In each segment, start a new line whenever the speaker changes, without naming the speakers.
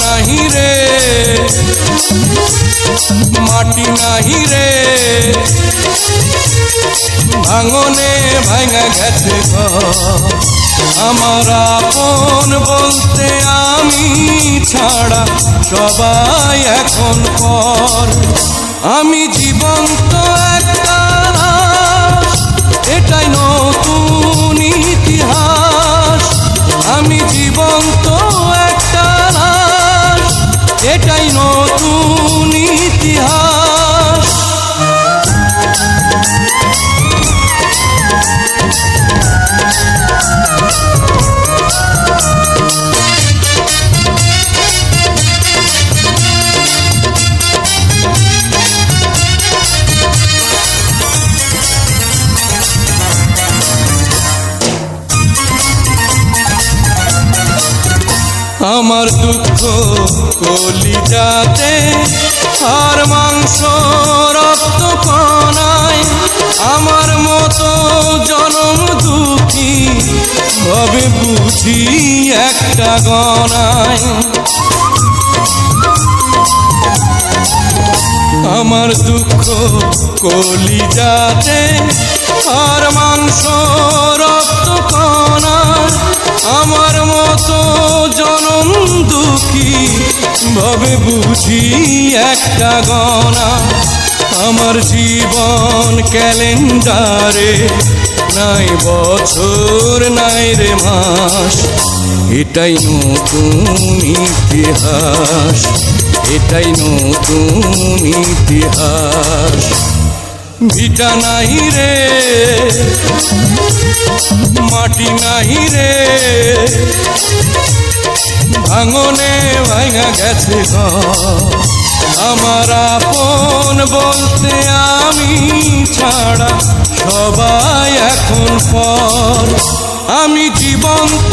নাহি রে মাটি নাহি রে ভাঙনে ভাঙা গেছে। আমার আপন বলতে আমি ছাড়া সবাই এখন পর আমি জীবন্ত একটা আমার দুঃখ কলিজাতে আর মাংস রক্ত কণায় আমার মতো জনম দুঃখী ভবে বুঝি একটা গণায় আমার দুঃখ কলিজাতে আর মাংস রক্ত কণা আমার ভাবে বুঝি একটা গণা আমার জীবন ক্যালেন্ডারে। নাই বছর, নাই রে মাস, এটাই নতুন ইতিহাস, এটাই নতুন ইতিহাস। ভিটা নাহি রে, মাটি নাহি রে ভাঙনে ভাঙা গেছে। আমার আপন বলতে আমি ছাড়া সবাই এখন পর আমি জীবন্ত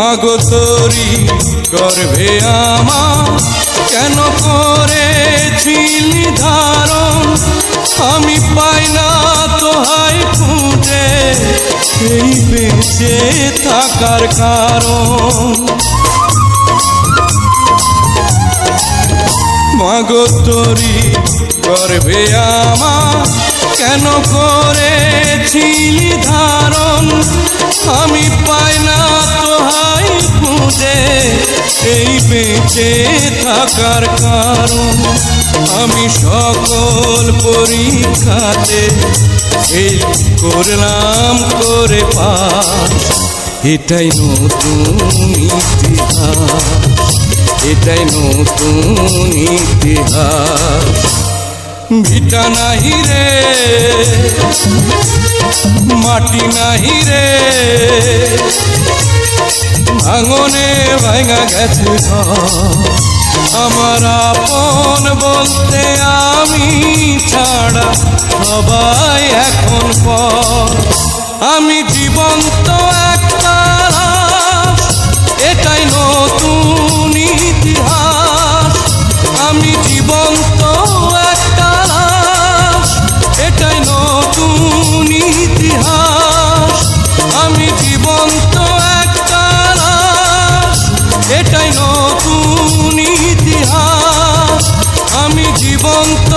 মাগো তোরি গর্ভে আমার কেন করেছিলি ধারণ? আমি পাই না তোহাই খুঁজে সেই বেঁচে থাকার কারণ। মাগো তোরি গর্ভে আমার কেন করেছিলি ধারণ? আমি পাই না খুঁজে, এই বেঁচে থাকার কারণ আমি সকল পরীক্ষাতে এই করলাম করে পাস এটাই নতুন ইতিহাস, এটাই নতুন ইতিহাস। ভিটা নাহি রে, মাটি নাহি রে ভাঙনে ভাঙা গেছে। আমার আপন বলতে আমি ছাড়া সবাই এখন পর আমি জীবন্ত